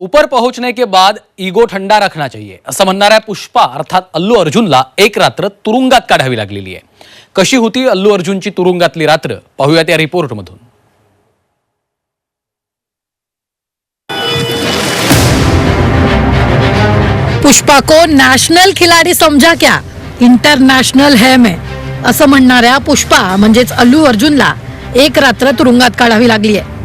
ऊपर पहुंचने के बाद इगो ठंडा रखना चाहिए। असं म्हणणाऱ्या पुष्पा अर्थात अल्लू अर्जुनला एक रात्र तुरुंगात काढावी लागलेली आहे. कशी होती अल्लू अर्जुनची तुरुंगातली रात्र? पाहूयात या रिपोर्टमधून. पुष्पा को नॅशनल खिलाडी समजा क्या? इंटरनॅशनल है मे. असं म्हणणाऱ्या पुष्पा म्हणजेच अल्लू अर्जुनला एक रात्र तुरुंगात काढावी लागली आहे.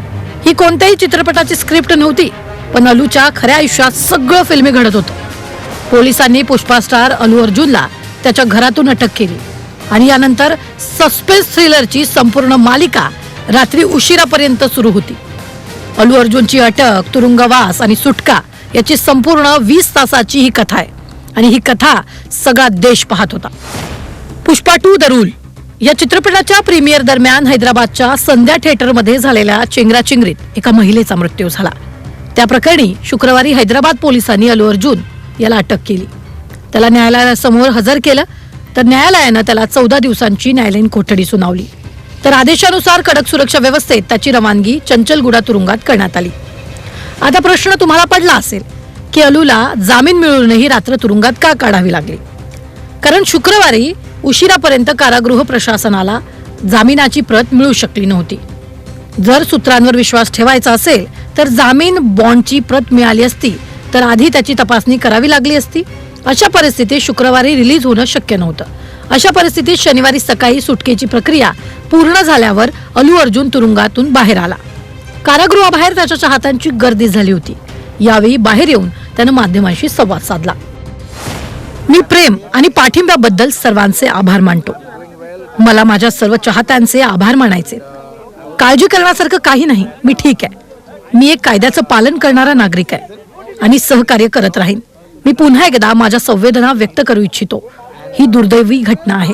ही कोणत्याही चित्रपटाची स्क्रिप्ट नव्हती. पण अलूच्या खऱ्या आयुष्यात सगळं फिल्मी घडत होतं. पोलिसांनी पुष्पा स्टार अलू अर्जुनला त्याच्या घरातून अटक केली. आणि यानंतर सस्पेन्स थ्रिलरची संपूर्ण मालिका रात्री उशिरापर्यंत सुरू होती. अलू अर्जुनची अटक तुरुंगवास आणि सुटका याची संपूर्ण वीस तासाची ही कथा आहे. आणि ही कथा सगळा देश पाहत होता. पुष्पा टू द रूल या चित्रपटाच्या प्रीमियर दरम्यान हैदराबादच्या संध्या थिएटरमध्ये झालेल्या चेंगराचेंगरीत एका महिलेचा मृत्यू झाला. त्या प्रकरणी शुक्रवारी हैदराबाद पोलिसांनी अल्लू अर्जुन याला अटक केली. त्याला न्यायालयासमोर हजर केलं तर न्यायालयानं त्याला चौदा दिवसांची न्यायालयीन कोठडी सुनावली. तर आदेशानुसार कडक सुरक्षा व्यवस्थेत त्याची रवानगी चंचलगुडा तुरुंगात करण्यात आली. आता प्रश्न तुम्हाला पडला असेल की अलूला जामीन मिळूनही रात्र तुरुंगात का काढावी लागली? कारण शुक्रवारी उशिरापर्यंत कारागृह प्रशासनाला जामिनाची प्रत मिळू शकली नव्हती. जर सूत्रांवर विश्वास ठेवायचा असेल तर जामीन बॉन्डची प्रत मिळाली असती तर आधी त्याची तपासणी करावी लागली असती. अशा परिस्थितीत शुक्रवारी रिलीज होणं शक्य नव्हतं. अशा परिस्थितीत शनिवारी सकाळी सुटकेची प्रक्रिया पूर्ण झाल्यावर अलू अर्जुन तुरुंगातून बाहेर आला. कारागृहाबाहेर त्याच्या चाहत्यांची गर्दी झाली होती. यावेळी बाहेर येऊन त्यानं माध्यमांशी संवाद साधला. मी प्रेम आणि पाठिंब्याबद्दल सर्वांचे आभार मानतो. मला माझ्या सर्व चाहत्यांचे आभार मानायचे. काळजी करण्यासारखं काही नाही. मी ठीक आहे. मी एक कायद्याचं पालन करणारा नागरिक आहे आणि सहकार्य करत राहीन. मी पुन्हा एकदा माझ्या संवेदना व्यक्त करू इच्छितो. ही दुर्दैवी घटना आहे.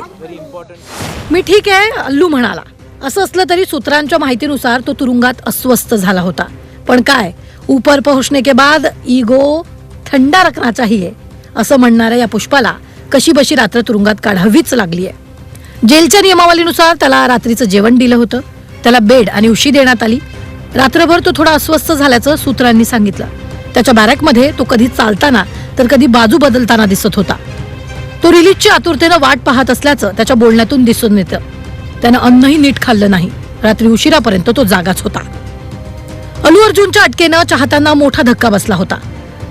मी ठीक आहे अल्लू म्हणाला. असं असलं तरी सूत्रांच्या माहितीनुसार तो तुरुंगात अस्वस्थ झाला होता. पण काय ऊपर पोहोचने के बाद इगो थंडा रखना चाहिए असं म्हणणाऱ्या या पुष्पाला कशी बशी रात्र तुरुंगात काढावीच लागली आहे. जेलच्या नियमावलीनुसार त्याला रात्रीचं जेवण दिलं होतं. त्याला बेड आणि उशी देण्यात आली. रात्रभर तो थोडा अस्वस्थ झाल्याचं सूत्रांनी सांगितलं. त्याच्या बॅरॅकमध्ये तो कधी चालताना तर कधी बाजू बदलताना दिसत होता. तो रिलीजची आतुरतेनं वाट पाहत असल्याचं त्याच्या बोलण्यातून दिसून येतं. त्यानं अन्नही नीट खाल्लं नाही. रात्री उशिरापर्यंत तो जागाच होता. अलू अर्जुनच्या अटकेनं चाहत्यांना मोठा धक्का बसला होता.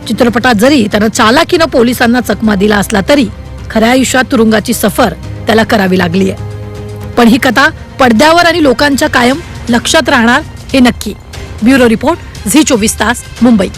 चित्रपटात जरी त्यानं चालाकीनं पोलिसांना चकमा दिला असला तरी खऱ्या आयुष्यात तुरुंगाची सफर त्याला करावी लागली आहे पण ही कथा पडद्यावर आणि लोकांच्या कायम लक्षात राहणार हे नक्की. ब्युरो रिपोर्ट झी चोवीस तास मुंबई.